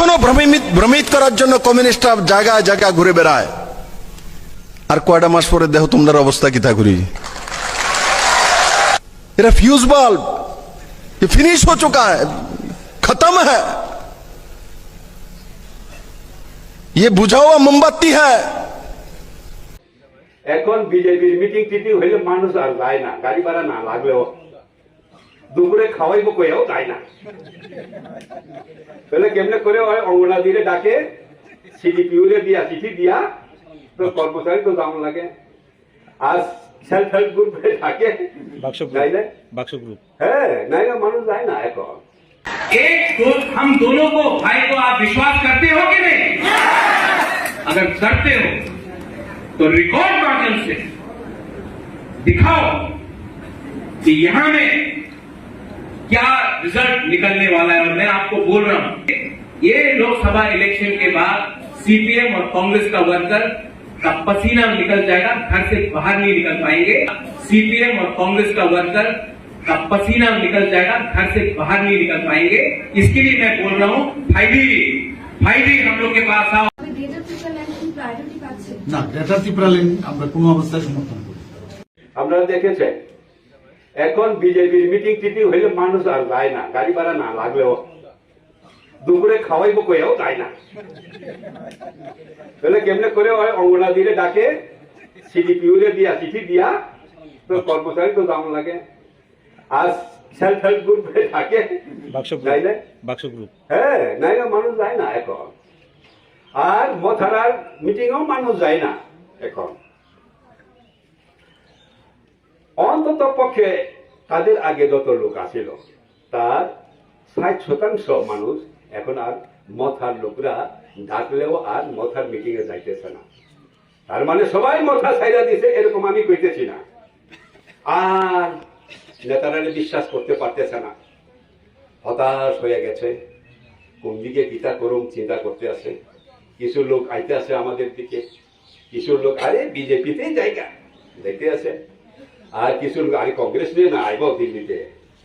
এখনো ভ্রমিত ভ্রমিত করার জন্য কমিউনিস্টরা জায়গায় জায়গায় ঘুরে বেড়ায় আর কয়টা মাস পরে দেখো তোমাদের অবস্থা কি তা করি এরা फ्यूज बल्ब ये फिनिश हो चुका है खत्म है ये बुझा हुआ मोमबत्ती है এখন বিজেপির মিটিং টিটিং হইলে মানুষ আর যায় না গাড়ি ভাড়া না লাগলেও দুপুরে খাওয়াইব কইয়াও যায় না তাহলে কেমনে করে ওই অঙ্গনাদিরে ডাকে সিডিপিউরে দিয়া চিঠি দিয়া তো কর্মচারী তো দাম লাগে আর সেলফ হেল্প গ্রুপে ডাকে বাক্স যাই না গ্রুপ বাক্স গ্রুপ হ্যাঁ নাইলে মানুষ যায় না এখন एक दो हम दोनों को भाई को आप विश्वास करते हो कि नहीं अगर करते हो तो रिकॉर्ड माध्यम से दिखाओ कि यहां में क्या रिजल्ट निकलने वाला है और मैं आपको बोल रहा हूं ये लोकसभा इलेक्शन के बाद सीपीएम और कांग्रेस का वर्कर का पसीना निकल जाएगा घर से बाहर नहीं निकल पाएंगे सीपीएम और कांग्रेस का वर्कर का पसीना निकल जाएगा घर से बाहर नहीं निकल पाएंगे इसके लिए मैं बोल रहा हूं भाईडी भाईडी हम लोग के पास आओ ডেটা প্রিপার লাইন কি প্রায়োরিটি পাচ্ছে না ডেটা টিপ্রা লিঙ্ক আমরা কোনো অবস্থায় সমর্থন করি না। আপনারা দেখেছেন এখন বিজেপির মিটিং টিটিং হইলে মানুষ আর যায় না গাড়ি ভাড়া না লাগলেও। দুপুরে খাওয়াইব কইয়াও যায় না। তাহলে কেমনে করে ওই অঙ্গনাদিরে ডাকে সিডিপিউরে দিয়া চিঠি দিয়া তো কর্মচারী তো দাম লাগে। আর সেলফ হেল্প গ্রুপে ডাকে বাক্স গ্রুপ হ্যাঁ নাইলে মানুষ যায় না এখন। আর মথারার মিটিংও মানুষ যায় না এখন। অন্তত পক্ষে তাদের আগে যত লোক আছিল, তার ষাট শতাংশ মানুষ এখন আর মথার লোকরা ডাকলেও আর মথার মিটিং এ যাইতেছে না। তার মানে সবাই মথা ছাইরা দিছে, এরকম আমি কইতেছি না। আর নেতারা বিশ্বাস করতে পারতেছে না। হতাশ হয়ে গেছে। কোন দিকে কিতা করুম চিন্তা করতে আছে। কিছু লোক আইতে আছে আমাদের দিকে। কিছু লোক, আরে, বিজেপিতেই জায়গা দেখতে আছে। আর কিছু আরে কংগ্রেস নিয়ে না, আইব দিল্লিতে।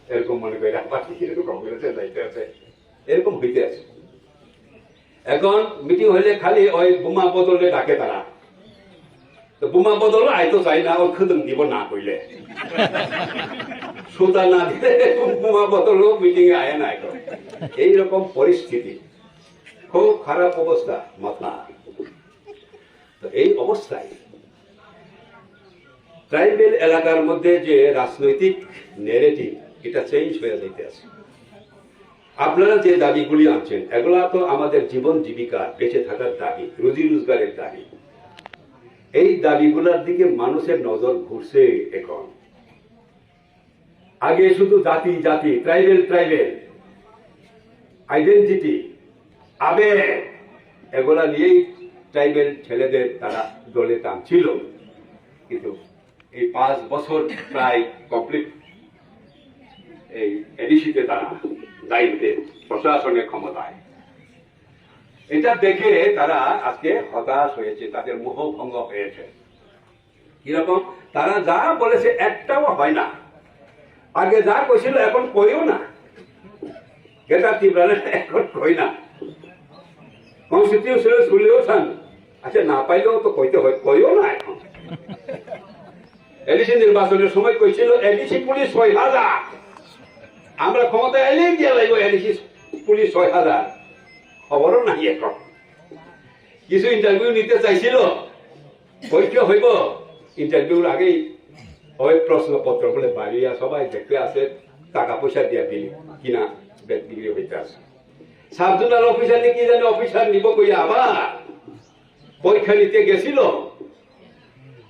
এরকম মনে করে আবার কিছু কংগ্রেসে আছে। এরকম হইতে আছে। এখন মিটিং হইলে খালি ওই বোমা বদলে ডাকে তারা। তো বোমা বদল আইতো চাই না ওই খুদম দিব না কইলে। সুতা না দিলে বোমা বদল মিটিং এ আয় না এখন। এইরকম পরিস্থিতি। খুব খারাপ অবস্থা মাথা তো এই অবস্থায় ট্রাইবেল এলাকার মধ্যে যে রাজনৈতিক নেরেটিভ এটা চেঞ্জ হয়ে যাইতে আছে। আপনারা যে দাবিগুলি আনছেন, এগুলা তো আমাদের জীবন জীবিকার, বেঁচে থাকার দাবি, রুজি রোজগারের দাবি। এই দাবিগুলোর দিকে মানুষের নজর ঘুরছে এখন। আগে শুধু জাতি জাতি, ট্রাইবেল ট্রাইবেল। আইডেন্টিটি আবেগ, এগুলা নিয়েই ট্রাইবেল ছেলেদের তারা দলে টানছিল কিন্তু এই পাঁচ বছর প্রায় কমপ্লিট এই এডিসিতে তারা দায়িত্বে প্রশাসনের ক্ষমতায়। এটা দেখে তারা আজকে হতাশ হয়েছে, তাদের মোহভঙ্গ হয়েছে। কীরকম? তারা যা বলেছে একটাও হয় না। আগে যা কইছিল এখন কইও না। গেটা তীব্রানে এখন কই না। কনস্টিটিউশনে শুনলেও চান আচ্ছা না পাইলেও তো কইতে হয়, কইও না এখন। এডিসি নির্বাচনের সময় কইছিল এডিসি পুলিশ ছয় হাজার। আমরা ক্ষমতা এলেই দিয়ে লাগবো এডিসি পুলিশ ছয় হাজার। খবরও নাই এখন। কিছু ইন্টারভিউ নিতে চাইছিল, পরীক্ষা হইব। ইন্টারভিউর আগেই ওই প্রশ্নপত্র বলে বাড়িয়া সবাই দেখতে আসে টাকা পয়সা দিয়া দিল কিনা বিক্রি হইতে আসে সাব জোনাল অফিসার কি জানি অফিসার নিব কইয়া আবার পরীক্ষা নিতে গেছিল।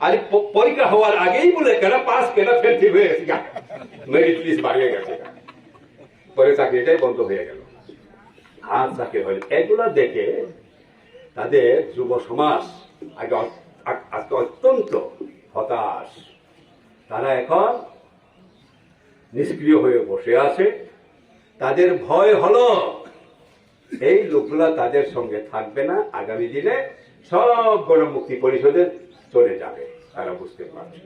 আর পরীক্ষা হওয়ার আগেই বলে কেনা? পাস কেনা ফেল হয়ে গেছে। মেরিট লিস্ট বাড়িয়ে গেছে। পরে চাকরিটাই বন্ধ হয়ে গেল। আর চাকরি হইল এগুলা দেখে তাদের যুব সমাজ আগে আজকে অত্যন্ত হতাশ। তারা এখন নিষ্ক্রিয় হয়ে বসে আছে। তাদের ভয় হলো। এই লোকগুলা তাদের সঙ্গে থাকবে না। আগামী দিনে সব গণমুক্তি পরিষদে চলে যাবে তারা বুঝতে পারছে